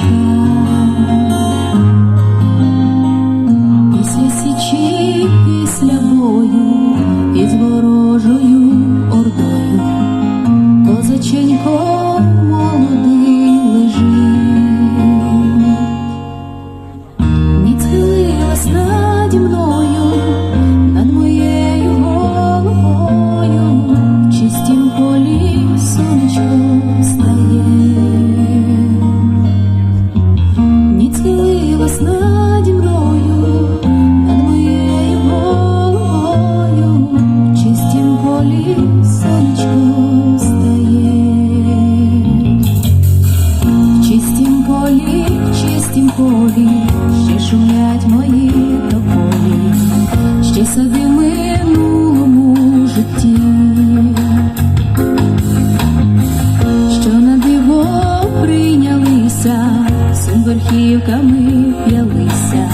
Mm-hmm. шумлять мої тополі, ще сади минулому житті, що на диво прийнялися, всім верхівками п'ялися,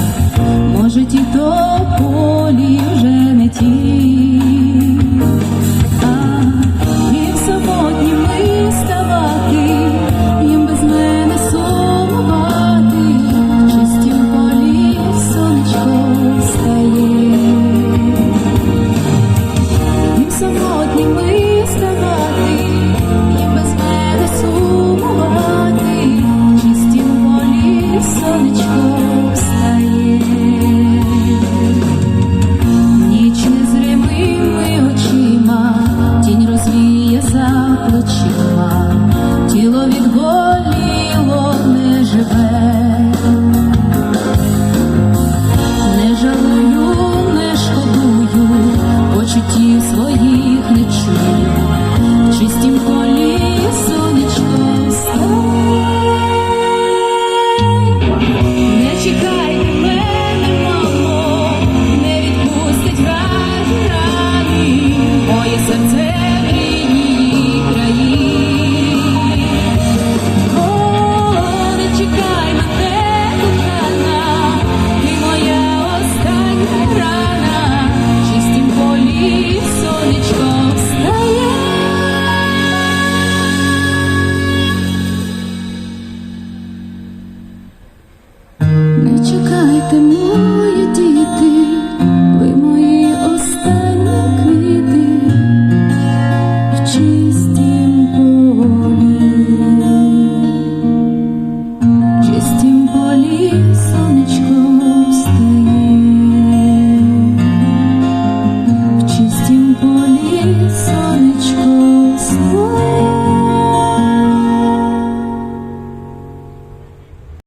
може, ті тополі вже не ті. about. Не чекайте, мої діти.